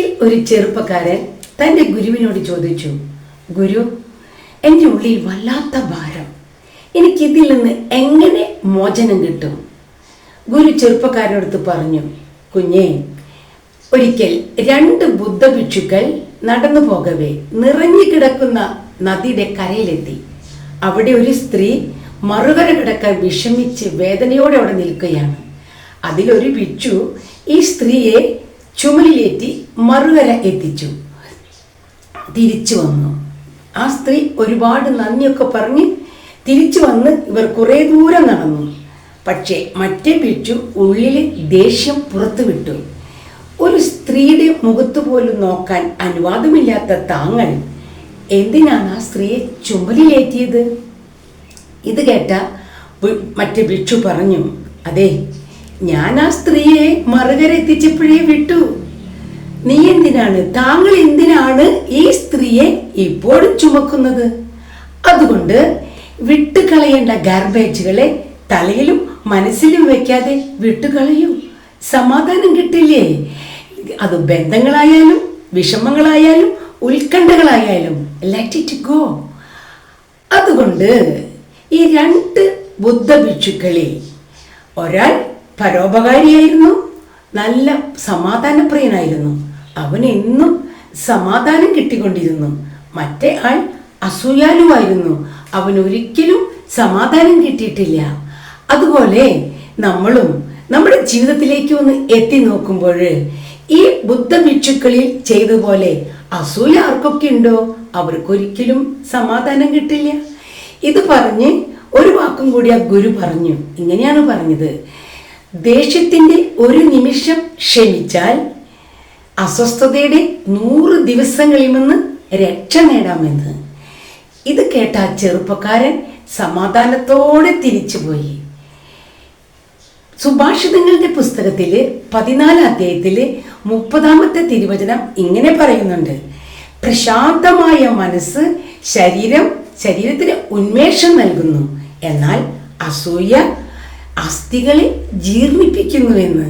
ഒരു ചെറുപ്പക്കാരൻ തന്റെ ഗുരുവിനോട് ചോദിച്ചു ഗുരു എന്റെ ഉള്ളിൽ വല്ലാത്ത ഭാരം. എനിക്ക് ഇതിൽ നിന്ന് എങ്ങനെ മോചനം കിട്ടും? ഗുരു ചെറുപ്പക്കാരനടുത്ത് പറഞ്ഞു കുഞ്ഞേ ഒരിക്കൽ രണ്ട് ബുദ്ധഭിക്ഷുക്കൾ നടന്നു പോകവേ. നിറഞ്ഞു കിടക്കുന്ന നദിയുടെ കരയിലെത്തി. അവിടെ ഒരു സ്ത്രീ മറുകര കിടക്കാൻ വിഷമിച്ച് വേദനയോടെ അവിടെ നിൽക്കുകയാണ്. അതിലൊരു ഭിക്ഷു ഈ സ്ത്രീയെ ചുമലിലേറ്റി മറുകര എത്തിച്ചു. തിരിച്ചു വന്നു. ആ സ്ത്രീ ഒരുപാട് നന്ദിയൊക്കെ പറഞ്ഞ് തിരിച്ചു വന്ന് ഇവർ കുറേ ദൂരം നടന്നു. പക്ഷേ മറ്റേ പിടിച്ചു ഉള്ളിൽ ദേഷ്യം പുറത്തു വിട്ടു ഒരു സ്ത്രീയുടെ മുഖത്ത് പോലും നോക്കാൻ അനുവാദമില്ലാത്ത താങ്കൾ എന്തിനാണ് ആ സ്ത്രീയെ ചുമലിലേറ്റിയത്? ഇത് കേട്ട മറ്റേ ഭിക്ഷു പറഞ്ഞു അതെ ഞാൻ ആ സ്ത്രീയെ മറുകര എത്തിച്ചപ്പോഴേ വിട്ടു. നീ എന്തിനാണ്? താങ്കൾ എന്തിനാണ് ഈ സ്ത്രീയെ ഇപ്പോഴും ചുമക്കുന്നത്? അതുകൊണ്ട് വിട്ടുകളയേണ്ട ഗാർബേജുകളെ തലയിലും മനസ്സിലും വെക്കാതെ വിട്ടുകളയൂ. സമാധാനം കിട്ടില്ലേ? അത് ബന്ധങ്ങളായാലും വിഷമങ്ങളായാലും ഉത്കണ്ഠകളായാലും ലെറ്റ് ഇറ്റ് ഗോ അതുകൊണ്ട് ഈ രണ്ട് ബുദ്ധഭിക്ഷുക്കളിൽ ഒരാൾ പരോപകാരിയായിരുന്നു. നല്ല സമാധാനപ്രിയനായിരുന്നു. അവന് എന്നും സമാധാനം കിട്ടിക്കൊണ്ടിരുന്നു. മറ്റേ ആൾ അസൂയാലുവായിരുന്നു. അവൻ ഒരിക്കലും സമാധാനം കിട്ടിയിട്ടില്ല. അതുപോലെ നമ്മളും നമ്മുടെ ജീവിതത്തിലേക്ക് ഒന്ന് എത്തി നോക്കുമ്പോൾ ഈ ബുദ്ധഭിക്ഷുക്കളിൽ ചെയ്തതുപോലെ അസൂയ ആർക്കൊക്കെ ഉണ്ടോ? അവർക്കൊരിക്കലും സമാധാനം കിട്ടില്ല. ഇത് പറഞ്ഞ് ഒരു വാക്കും കൂടി ആ ഗുരു പറഞ്ഞു. ഇങ്ങനെയാണ് പറഞ്ഞത്. ദേഷ്യത്തിന്റെ ഒരു നിമിഷം ക്ഷമിച്ചാൽ അസ്വസ്ഥതയുടെ നൂറ് ദിവസങ്ങളിൽ നിന്ന് രക്ഷ നേടാമെന്ന്. ഇത് കേട്ട ചെറുപ്പക്കാരൻ സമാധാനത്തോടെ തിരിച്ചുപോയി സുഭാഷിതങ്ങളുടെ പുസ്തകത്തിൽ പതിനാലാം അധ്യായത്തിൽ മുപ്പതാമത്തെ തിരുവചനം ഇങ്ങനെ പറയുന്നുണ്ട്. പ്രശാന്തമായ മനസ്സ് ശരീരം ശരീരത്തിന് ഉന്മേഷം നൽകുന്നു. എന്നാൽ അസൂയ അസ്ഥികളെ ജീർണിപ്പിക്കുന്നുവെന്ന്